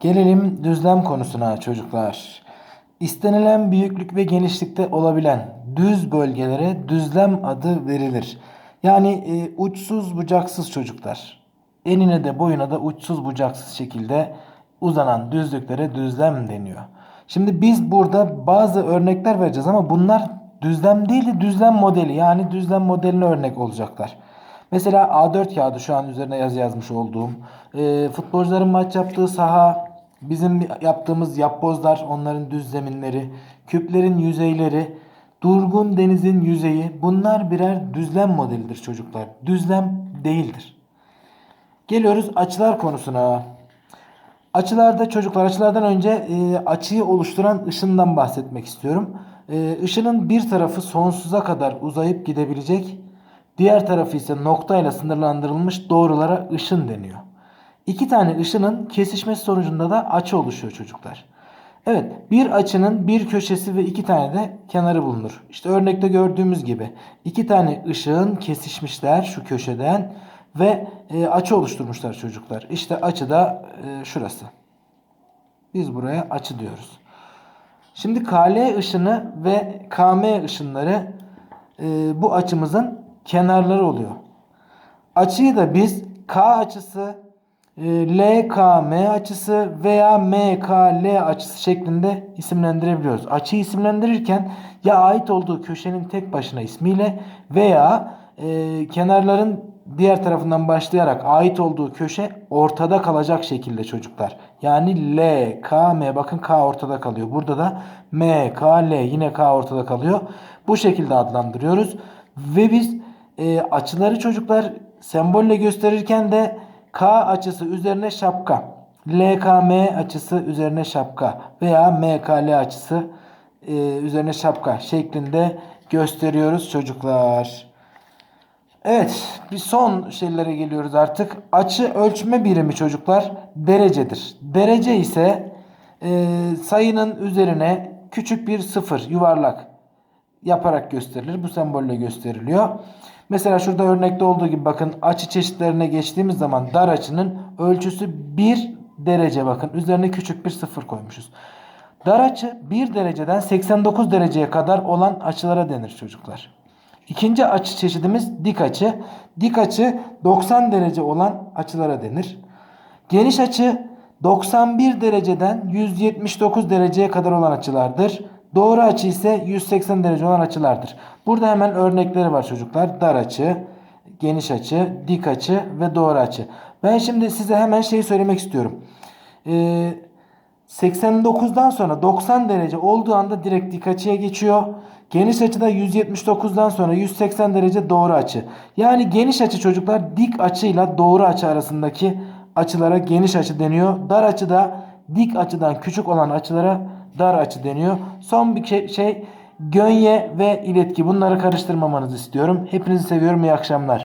Gelelim düzlem konusuna çocuklar. İstenilen büyüklük ve genişlikte olabilen düz bölgelere düzlem adı verilir. Yani e, uçsuz bucaksız çocuklar. Enine de boyuna da uçsuz bucaksız şekilde uzanan düzlüklere düzlem deniyor. Şimdi biz burada bazı örnekler vereceğiz ama bunlar düzlem değil de düzlem modeli yani düzlem modeline örnek olacaklar. Mesela A4 kağıdı şu an üzerine yazı yazmış olduğum. E, futbolcuların maç yaptığı saha, bizim yaptığımız yapbozlar, onların düz zeminleri, küplerin yüzeyleri, durgun denizin yüzeyi bunlar birer düzlem modelidir çocuklar. Düzlem değildir. Geliyoruz açılar konusuna. Açılarda çocuklar açılardan önce e, açıyı oluşturan ışından bahsetmek istiyorum. E, ışının bir tarafı sonsuza kadar uzayıp gidebilecek, diğer tarafı ise noktayla sınırlandırılmış doğrulara ışın deniyor. İki tane ışının kesişmesi sonucunda da açı oluşuyor çocuklar. Evet bir açının bir köşesi ve iki tane de kenarı bulunur. İşte örnekte gördüğümüz gibi iki tane ışığın kesişmişler şu köşeden ve e, açı oluşturmuşlar çocuklar. İşte açı da e, şurası. Biz buraya açı diyoruz. Şimdi KL ışını ve KM ışınları e, bu açımızın kenarları oluyor. Açıyı da biz K açısı, LKM açısı veya MKL açısı şeklinde isimlendirebiliyoruz. Açıyı isimlendirirken ya ait olduğu köşenin tek başına ismiyle veya e, kenarların diğer tarafından başlayarak ait olduğu köşe ortada kalacak şekilde çocuklar. Yani L, K, M bakın K ortada kalıyor. Burada da M, K, L yine K ortada kalıyor. Bu şekilde adlandırıyoruz. Ve biz e, açıları çocuklar sembolle gösterirken de K açısı üzerine şapka, LKM açısı üzerine şapka veya MKL açısı e, üzerine şapka şeklinde gösteriyoruz çocuklar. Evet, bir son şeylere geliyoruz artık. Açı ölçme birimi çocuklar derecedir. Derece ise e, sayının üzerine küçük bir sıfır yuvarlak yaparak gösterilir. Bu sembolle gösteriliyor. Mesela şurada örnekte olduğu gibi bakın açı çeşitlerine geçtiğimiz zaman dar açının ölçüsü 1 derece bakın. Üzerine küçük bir sıfır koymuşuz. Dar açı 1 dereceden 89 dereceye kadar olan açılara denir çocuklar. İkinci açı çeşidimiz dik açı. Dik açı 90 derece olan açılara denir. Geniş açı 91 dereceden 179 dereceye kadar olan açılardır. Doğru açı ise 180 derece olan açılardır. Burada hemen örnekleri var çocuklar. Dar açı, geniş açı, dik açı ve doğru açı. Ben şimdi size hemen şeyi söylemek istiyorum. Ee, 89'dan sonra 90 derece olduğu anda direkt dik açıya geçiyor. Geniş açıda 179'dan sonra 180 derece doğru açı. Yani geniş açı çocuklar dik açıyla doğru açı arasındaki açılara geniş açı deniyor. Dar açıda dik açıdan küçük olan açılara dar açı deniyor. Son bir şey, gönye ve iletki bunları karıştırmamanızı istiyorum. Hepinizi seviyorum. İyi akşamlar.